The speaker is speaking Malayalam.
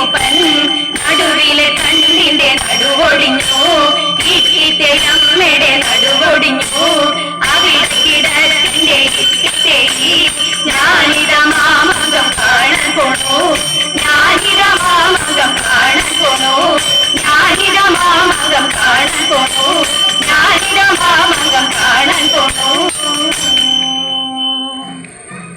രൂപൻ നടുവിലെ കണ്ണിന്റെ നടുവൊടിഞ്ഞു. ഇട്ടിത്തെ അമ്മയുടെ നടുവൊടിഞ്ഞു. അവിടെ കിടക്കന്റെ ഇട്ടിത്തെ